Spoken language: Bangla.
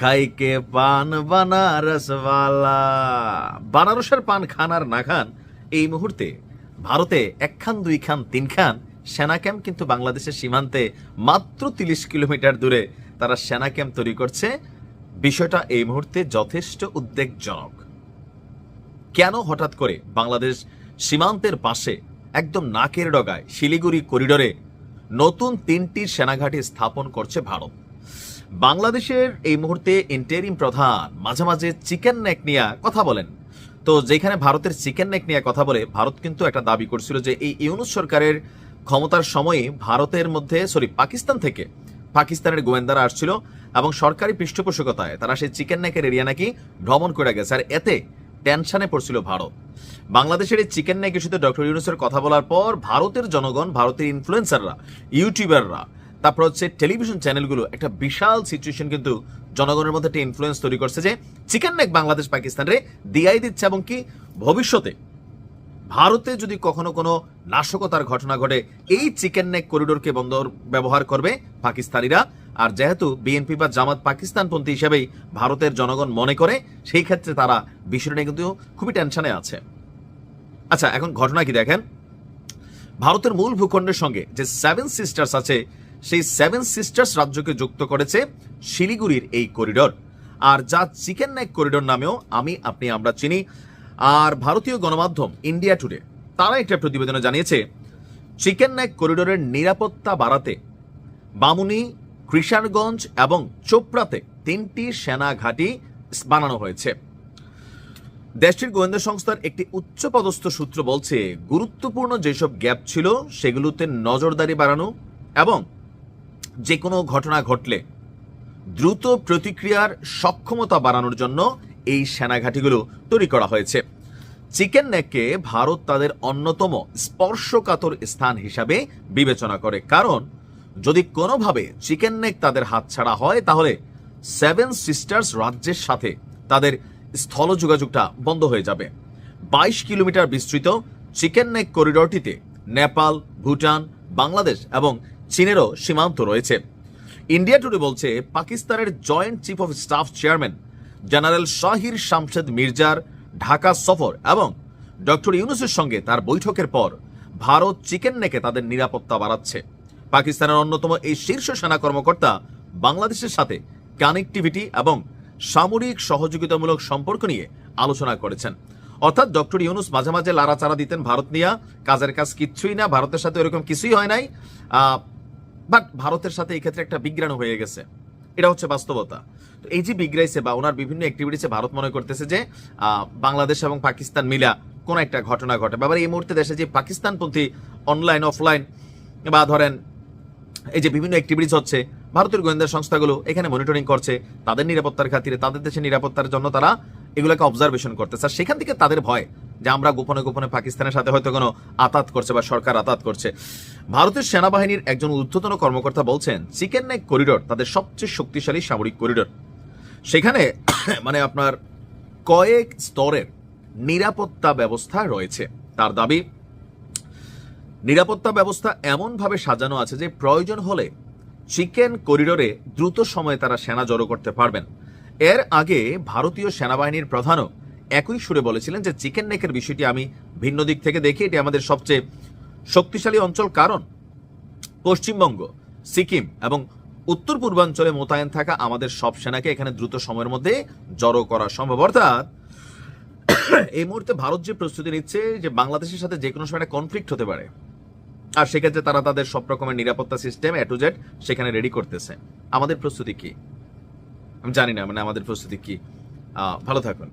খাইকে পান বানারসওয়ালা বানারসের পান খান আর না খান, এই মুহূর্তে ভারতে এক খান, দুই খান, তিন খান সেনা ক্যাম্প কিন্তু বাংলাদেশের সীমান্তে মাত্র তিরিশ কিলোমিটার দূরে তারা সেনা ক্যাম্প তৈরি করছে। বিষয়টা এই মুহূর্তে যথেষ্ট উদ্বেগজনক। কেন হঠাৎ করে বাংলাদেশ সীমান্তের পাশে একদম নাকের ডগায় শিলিগুড়ি করিডোরে নতুন তিনটি সেনাঘাঁটি স্থাপন করছে ভারত? বাংলাদেশের এই মুহূর্তে ইন্টেরিম প্রধান, মাঝে মাঝে চিকেন নেক নিয়ে কথা বলেন। তো যেখানে ভারতের চিকেন নেক নিয়ে কথা বলে, ভারত কিন্তু একটা দাবি করছিল যে এই ইউনুস সরকারের ক্ষমতার সময়ে ভারতের মধ্যে সরি পাকিস্তান থেকে পাকিস্তানের গোয়েন্দারা আসছিল এবং সরকারি পৃষ্ঠপোষকতায় তারা সেই চিকেন নেকের এরিয়া নাকি ভ্রমণ করে গেছে। আর এতে টেনশনে পড়ছিল ভারত। বাংলাদেশের এই চিকেন নেক ইস্যুতে ডক্টর ইউনুসের কথা বলার পর ভারতের জনগণ, ভারতের ইনফ্লুয়েন্সাররা ইউটিউবাররা তারপর হচ্ছে টেলিভিশন চ্যানেলগুলো একটা বিশাল সিচুয়েশন কিন্তু জনগণের মধ্যে একটা ইনফ্লুয়েন্স তৈরি করছে যে চিকেন নেক বাংলাদেশ পাকিস্তানরে দিয়াই দিচ্ছে এবং কি ভবিষ্যতে ভারতে যদি কখনো কোনো নাশকতার ঘটনা ঘটে, এই চিকেন নেক করিডোরকে বন্ধ ব্যবহার করবে পাকিস্তানিরা। আর যেহেতু বিএনপি বা জামাত পাকিস্তানপন্থী হিসেবেই ভারতের জনগণ মনে করে, সেই ক্ষেত্রে তারা বিষয়টা কিন্তু খুবই টেনশনে আছে। আচ্ছা এখন ঘটনা কি দেখেন? ভারতের মূল ভূখণ্ডের সঙ্গে যে সেভেন সিস্টার্স আছে সেই সেভেন সিস্টার্স রাজ্যকে যুক্ত করেছে শিলিগুড়ির এই করিডোর। আর যা চিকেন নেক করিডোর নামেও আমি, আপনি, আমরা চিনি। আর ভারতীয় গণমাধ্যম ইন্ডিয়া টুডে তারা একটা প্রতিবেদনে জানিয়েছে চিকেন নেক করিডোরের নিরাপত্তা বাড়াতে বামুনি, কৃষাণগঞ্জ এবং চোপড়াতে তিনটি সেনা ঘাঁটি বানানো হয়েছে। দেশটির গোয়েন্দা সংস্থার একটি উচ্চপদস্থ সূত্র বলছে, গুরুত্বপূর্ণ যেসব গ্যাপ ছিল সেগুলোতে নজরদারি বাড়ানো এবং যে কোনো ঘটনা ঘটলে দ্রুত প্রতিক্রিয়ার সক্ষমতা বাড়ানোর জন্য এই সেনাঘাঁটিগুলো তৈরি করা হয়েছে। চিকেন নেককে ভারত তাদের অন্যতম স্পর্শকাতর স্থান হিসাবে বিবেচনা করে। কারণ, যদি কোনোভাবে চিকেন নেক তাদের হাতছাড়া হয়, তাহলে সেভেন সিস্টার্স রাজ্যের সাথে তাদের স্থল যোগাযোগটা বন্ধ হয়ে যাবে। বাইশ কিলোমিটার বিস্তৃত চিকেন নেক করিডোরটিতে নেপাল, ভুটান, বাংলাদেশ এবং চীনেরও সীমান্ত রয়েছে। ইন্ডিয়া টুডে বলছে, পাকিস্তানের joint chief of staff chairman general Shahir Shamshed মির্জার ঢাকা সফর এবং ডক্টর ইউনুসের সঙ্গে তার বৈঠকের পর ভারত চিকেন নেকে তাদের নিরাপত্তা বাড়াচ্ছে। পাকিস্তানের অন্যতম এই শীর্ষ সেনা কর্মকর্তা বাংলাদেশের সাথে কানেক্টিভিটি এবং সামরিক সহযোগিতামূলক সম্পর্ক নিয়ে আলোচনা করেছেন। অর্থাৎ ডক্টর ইউনুস মাঝে মাঝে লাড়াচাড়া দিতেন ভারত নিয়ে, কাজের কাজ কিচ্ছুই না, ভারতের সাথে এরকম কিছুই হয় নাই। বাট ভারতের সাথে এই ক্ষেত্রে একটা বিজ্ঞান হয়ে গেছে। এটা হচ্ছে বাস্তবতা। তো এই যে বিগ্রাইছে বা ওনার বিভিন্ন অ্যাক্টিভিটিসে ভারত মনে করতেছে যে বাংলাদেশ এবং পাকিস্তান মিলা কোন একটা ঘটনা ঘটে। আবার এই মুহূর্তে দেশে যে পাকিস্তানপন্থী অনলাইন অফলাইন বা ধরেন এই যে বিভিন্ন অ্যাক্টিভিটিস হচ্ছে, ভারতের গোয়েন্দা সংস্থাগুলো এখানে মনিটরিং করছে, তাদের নিরাপত্তার খাতিরে, তাদের দেশের নিরাপত্তার জন্য তারা এগুলোকে অবজারভেশন করতেছে। আর সেখান থেকে তাদের ভয় যে আমরা গোপনে গোপনে পাকিস্তানের সাথে হয়তো কোনো আতাত করছে বা সরকার আতাত করছে। ভারতের সেনাবাহিনীর একজন ঊর্ধ্বতন কর্মকর্তা বলছেন, চিকেন নেক করিডোর তাদের সবচেয়ে শক্তিশালী সামরিক করিডোর। সেখানে মানে আপনার কয়েক স্তরের নিরাপত্তা ব্যবস্থা রয়েছে। তার দাবি, নিরাপত্তা ব্যবস্থা এমনভাবে সাজানো আছে যে প্রয়োজন হলে চিকেন করিডোরে দ্রুত সময়ে তারা সেনা জড়ো করতে পারবেন। এর আগে ভারতীয় সেনাবাহিনীর প্রধানও একই সুরে বলেছিলেন যে চিকেন নেকের বিষয়টি আমি ভিন্ন দিক থেকে দেখি, এটি আমাদের সবচেয়ে শক্তিশালী অঞ্চল। কারণ পশ্চিমবঙ্গ, সিকিম এবং উত্তর পূর্বাঞ্চলে মোতায়েন থাকা আমাদের সব সেনাকে এখানে দ্রুত সময়ের মধ্যে জড়ো করা সম্ভব। অর্থাৎ এই মুহূর্তে ভারত যে প্রস্তুতি নিচ্ছে, যে বাংলাদেশের সাথে যে কোনো সময় একটা কনফ্লিক্ট হতে পারে, আর সেক্ষেত্রে তারা তাদের সব রকমের নিরাপত্তা সিস্টেম এ টু সেখানে রেডি করতেছে। আমাদের প্রস্তুতি কি? আমি জানি না মানে আমাদের প্রস্তুতি কি। ভালো থাকুন